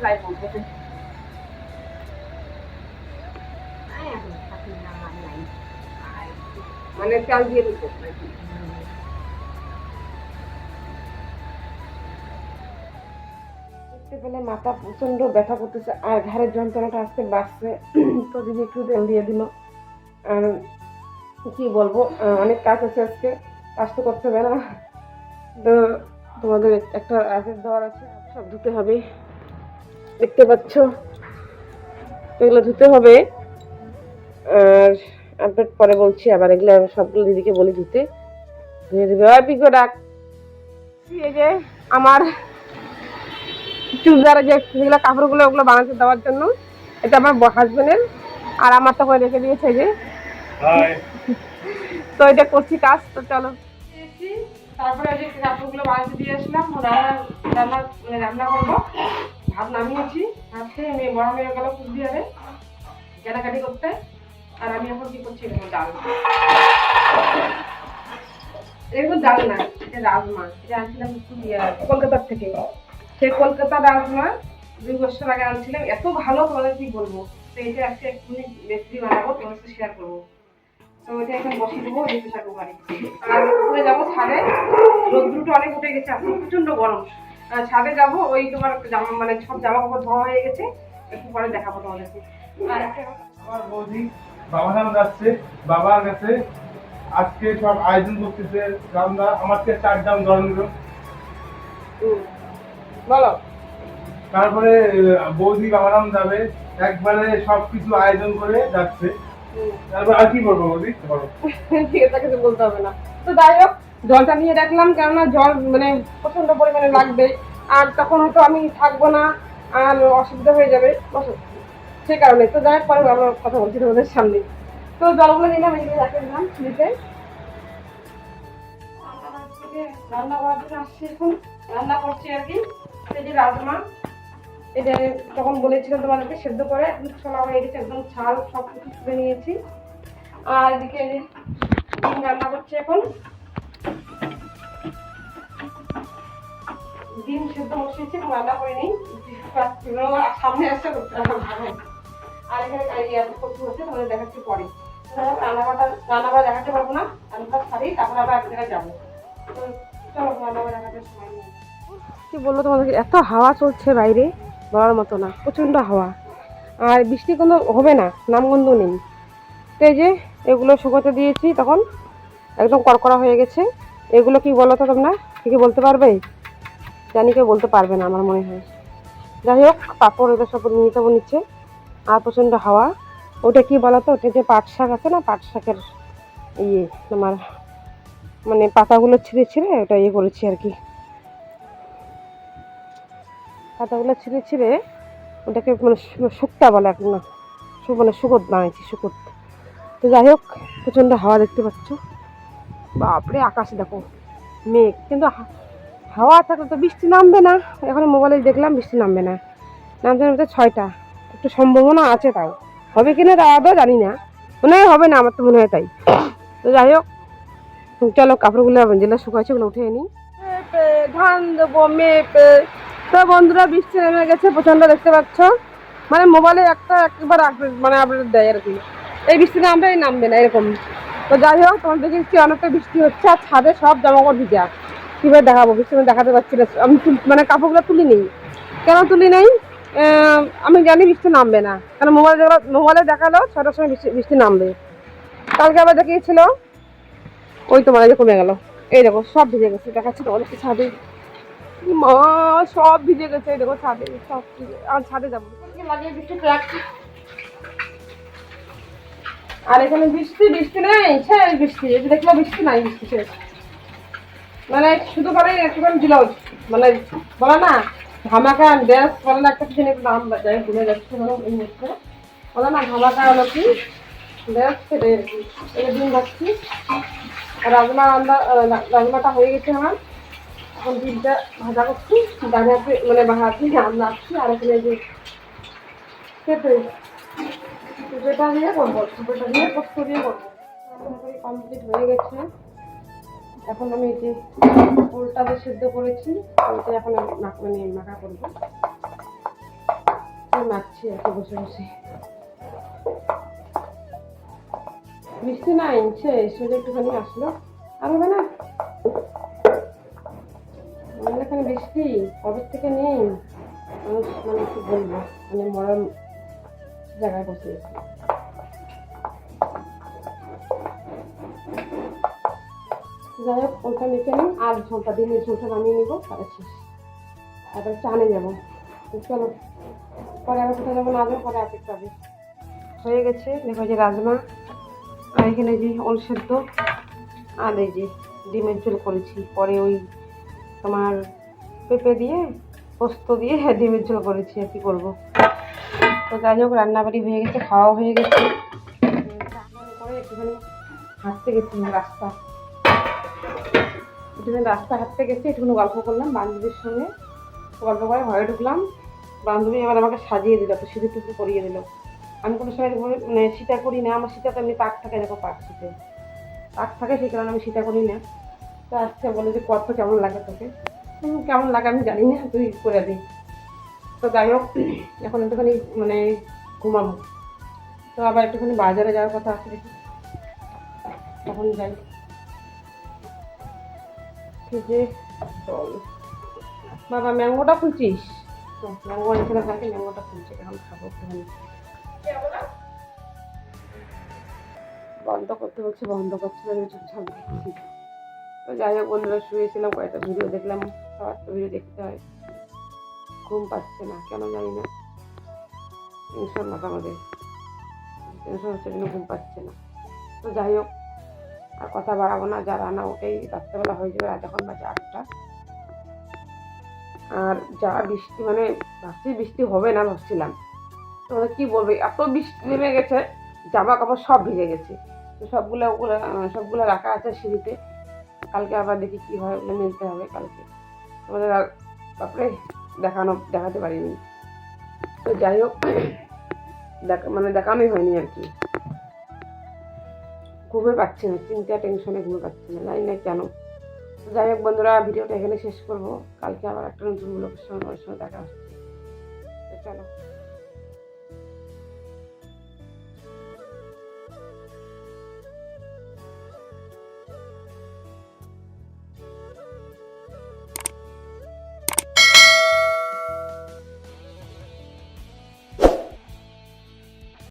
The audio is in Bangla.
যাই বলতে মানে চাল দিয়ে দিতে দেখতে পেলে মাথা প্রচণ্ড ব্যথা করতেছে আর ঘাড়ের যন্ত্রণাটা আসতে বাড়ছে তো দিদি একটু তেল দিয়ে দিল আর কি বলব অনেক কাজ আছে আজকে কাজ তো করতে হবে না তো তোমাদের একটা আজের দেওয়ার আছে সব ধুতে হবে। দেখতে পাচ্ছ? এগুলো ধুতে হবে। আর আপডেট পরে বলছি আবার এগুলো আমি সবগুলো দিদিকে বলি ধুতে ধুয়ে দেবে। আর পিকো ডাক এই যে আমার চুড়িদার যে যেগুলো কাপড়গুলো ওগুলো বানাতে দেওয়ার জন্য এটা আমার হাজবেন্ডের আর আমার তো করে রেখে দিয়েছে যে। তো এটা করছি কাজ তো চলো। তারপরে ওই যে কাপড়গুলো বানাতে দিয়ে আসলাম রান্না রান্না মানে রান্না করব। ভাত নামিয়েছি ভাত খেয়ে বড় মেয়ে গেল কুচবিহারে কেনাকাটি করতে। আর আমি এখন কি করছি এরকম ডাল। এরকম ডাল না এটা রাজমা এটা আনছিলাম ইয়া, কলকাতার থেকে। সেই কলকাতার রাজমা দুই বছর আগে আনছিলাম এত ভালো কি বলব? তো এটা আজকে একটু রেসিপি বানাবো তোমার সাথে শেয়ার করব। তো এটা এখন বসিয়ে দেবো এই প্রেশার কুকারে আর উপরে যাব ছাদে। রোদ্রুটা অনেক উঠে গেছে এখন প্রচণ্ড গরম। আর ছাদে যাব ওই তোমার জামা মানে সব জামা কাপড় ধোয়া হয়ে গেছে। একটু পরে দেখাবো তোমাদেরকে। আর একটা আমার বৌদি বাবার নাম যাচ্ছে বাবার কাছে আজকে সব আয়োজন করতেছে রান্না আমাকে চার দাম জল নিল। হুম, বলো। তারপরে বৌদি বাবার নাম যাবে একবারে সব কিছু আয়োজন করে যাচ্ছে। আর কি বৌদি? ঠিক আছে কিছু বলতে হবে না। তো যাই হোক, জলটা নিয়ে রাখলাম কেননা জল মানে প্রচণ্ড পরিমাণে লাগবে। আর তখন হয়তো আমি থাকব না, আর অসুবিধা হয়ে যাবে। সেই কারণে। তো যাই হোক, পরে আমরা কথা বলছি তোমাদের সামনে। তো জলগুলো নিলাম যে রাখে দিলাম নিচে। রান্না করার জন্য আসছি এখন। রান্না করছি আর কি। এই যে রাজমা। এটা তখন বলেছিলাম তোমাদেরকে, সেদ্ধ করে ছোলা হয়ে গেছে, একদম ছাল সব কিছু তুলে নিয়েছি। আর এদিকে ডিম রান্না করছি এখন। ডিম সেদ্ধ বসিয়েছি রান্না করে নিই। সামনে আসছে করতে আর এখানে কচু হচ্ছে তোমাদের দেখাচ্ছি পরে। রান্নাবাটা রান্নাবাড়া দেখাতে পারব না রান্নাটা ছাড়ি, তারপর আবার এক জায়গায় যাব। চলো রান্নাবাড়া দেখাতে সময় কি বলব তোমাদেরকে? এত হাওয়া চলছে বাইরে। বলার মতো না, প্রচণ্ড হাওয়া। আর বৃষ্টি কোনো হবে না নামগন্ধ নেই। তো যে এগুলো শুকোতে দিয়েছি, তখন একদম কড়কড়া হয়ে গেছে। এগুলো কি বলো তো তোমরা? কি বলতে পারবে? জানি কেউ বলতে পারবে না, আমার মনে হয়। যাই হোক, পাপড় এটা সব নিয়ে যাব নিচ্ছে আর প্রচণ্ড হাওয়া। ওটা কি বলো তো ওটা যে পাট শাক আছে না, পাট শাকের ইয়ে তোমার মানে পাতাগুলো ছিঁড়ে ছিঁড়ে ওটা ইয়ে করেছি আর কি। পাতাগুলো ছিঁড়ে ছিঁড়ে ওটাকে মানে শু- শুক্তা বলে এখন মানে শুকত বানাইছি শুকত তো যাই হোক, প্রচণ্ড হাওয়া দেখতে পাচ্ছ। বাপরে, আকাশ দেখো, মেঘ। কিন্তু হাওয়া থাকলে তো বৃষ্টি নামবে না। এখন মোবাইলে দেখলাম বৃষ্টি নামবে না। নামতে নামতে ছয়টা। একটু সম্ভাবনা আছে তাও। হবে কিনা তা আদৌ জানি না। মনে হয় হবে না, আমার তো মনে হয় তাই। তো যাই হোক, চলো কাপড়গুলো যেগুলো শুকাইছে ওগুলো উঠে নিই ধান দেবো, মেপে। তো বন্ধুরা, বৃষ্টি নেমে গেছে প্রচণ্ড দেখতে পাচ্ছ। মানে মোবাইলে একটা একবার আপডেট মানে আপডেট দেয় আর কি এই বৃষ্টি নামবে এই নামবে না, এরকম। তো যাই হোক, তোমাদের দেখছি অনেকটা বৃষ্টি হচ্ছে, আর ছাদে সব জামা কাপড় ভিজা কীভাবে দেখাবো? বৃষ্টি দেখাতে পারছি না। আমি মানে কাপড়গুলো তুলি নেই কেন তুলি নেই? আমি জানি বৃষ্টি নামবে না। কারণ মোবাইলে মোবাইলে দেখাল ছটার সময় বৃষ্টি বৃষ্টি নামবে। কালকে আবার দেখিয়েছিল। ওই তোমার যে কমে গেল। এই দেখো, সব ভিজে গেছে। দেখাচ্ছি তোমাদেরকে ছাদে। মা সব ভিজে গেছে দেখো ছাদে সব আর ছাদে যাব আর এখানে বৃষ্টি বৃষ্টি নেই শেষ বৃষ্টি এই যে দেখল বৃষ্টি নাই বৃষ্টি শেষ। মানে শুধু করে একটুখানি দিল মানে বলে না ধামাকা গ্যাস বলে না একটা কিছু একটু দাম যায় ভুলে যাচ্ছে মানে এই মুহূর্তে। বলে না ধামাকা হলো কি? গ্যাস সেটাই আর কি। এই যে ডিম রাজমা রান্না রাজমাটা হয়ে গেছে আমার। এখন ডিমটা ভাজা করছি। হাতে মানে বাহাতে রান্না আসছি আর এখানে যে পেঁপে, পেঁপেটা দিয়ে করব, পেঁপেটা দিয়ে পোস্ত দিয়ে করব। কমপ্লিট হয়ে গেছে। এখন আমি এই যে পোলটা যে সিদ্ধ করেছি ওইটা এখন আমি মানে মাখা করব। মাখছি এত বসে বসে। বৃষ্টি নাই সে সোজা একটুখানি আসলো। আর হবে না? বৃষ্টি? কবে থেকে নেই? মানুষ মানে কি বলব? মানে মরম জায়গায় বসে গেছে যাই হোক, ওটা মেখে নিই, আর ঝোলটা ডিমের ঝোলটা নামিয়ে নিবো, তাহলে শেষ। তারপরে চানে যাব। চলো, পরে আবার কোথায় যাব না যাব, পরে আপেক পাবে হয়ে গেছে, দেখো যে রাজমা, আর এখানে যে ওল সেদ্ধ, আর এই যে ডিমের ঝোল করেছি। পরে ওই তোমার পেঁপে দিয়ে, পোস্ত দিয়ে ডিমের ঝোল করেছি, আর কি করব। তো যাই হোক, রান্নাবাড়ি হয়ে গেছে খাওয়া হয়ে গেছে। করে একটুখানি হাঁটতে গেছিলাম রাস্তা। একটুখানি রাস্তা হাঁটতে গেছি, একটুখানি গল্প করলাম বান্ধবীর সঙ্গে। গল্প করে ঘরে ঢুকলাম। বান্ধবী এবার আমাকে সাজিয়ে দিল তো সিঁদুর টুকু করিয়ে দিল। আমি কোনো সময় মানে সীতা করি না, আমার সীতা তো এমনি পাক থাকে দেখো পাক শীতে পাক থাকে সেই কারণে আমি সীতা করি না। তো আজকে বলে যে, কত কেমন লাগে তোকে? কেমন লাগে আমি জানি না, তুই করে দিই তো যাই হোক, এখন একটুখানি মানে ঘুমাবো। তো আবার একটুখানি বাজারে যাওয়ার কথা আছে দেখি। তখন যাই। ঠিক আছে বাবা, ম্যাঙ্গোটা খুলছিস? ম্যাঙ্গো এখানে থাকে, ম্যাঙ্গোটা খুলছে, এখন খাব একটুখানি। বন্ধ করতে বলছে, বন্ধ করছে চুপচাপ তো যাই হোক, বন্ধুরা, শুয়েছিলাম, কয়েকটা ভিডিও দেখলাম। সবার তো ভিডিও দেখতে হয়। ঘুম পাচ্ছে না, কেন জানি না। টেনশন মাথা আমাদের। টেনশন হচ্ছে জন্য ঘুম পাচ্ছে না। তো যাই হোক, আর কথা বাড়াবো না, যা রান্না ওটাই রাত্রেবেলা হয়ে যাবে, রাত এখন বাজে আটটা। আর যা বৃষ্টি মানে ভাবছি বৃষ্টি হবে না ভাবছিলাম। তোমাদের কি বলবে, এত বৃষ্টি নেমে গেছে, জামা কাপড় সব ভিজে গেছে। তো সবগুলো ওগুলো সবগুলো রাখা আছে সিঁড়িতে। কালকে আবার দেখি কি হয় ওগুলো মিলতে হবে কালকে। তোমাদের আর তারপরে দেখানো, দেখাতে পারিনি। তো যাই হোক, দেখা মানে দেখানোই হয়নি আর কি। ঘুমে পাচ্ছে না চিন্তা টেনশনে ঘুমে পাচ্ছে না, জানি না কেন। তো যাই হোক বন্ধুরা, ভিডিওটা এখানে শেষ করব। কালকে আবার একটা নতুন ব্লগের সঙ্গে সঙ্গে দেখা হচ্ছে। চলো।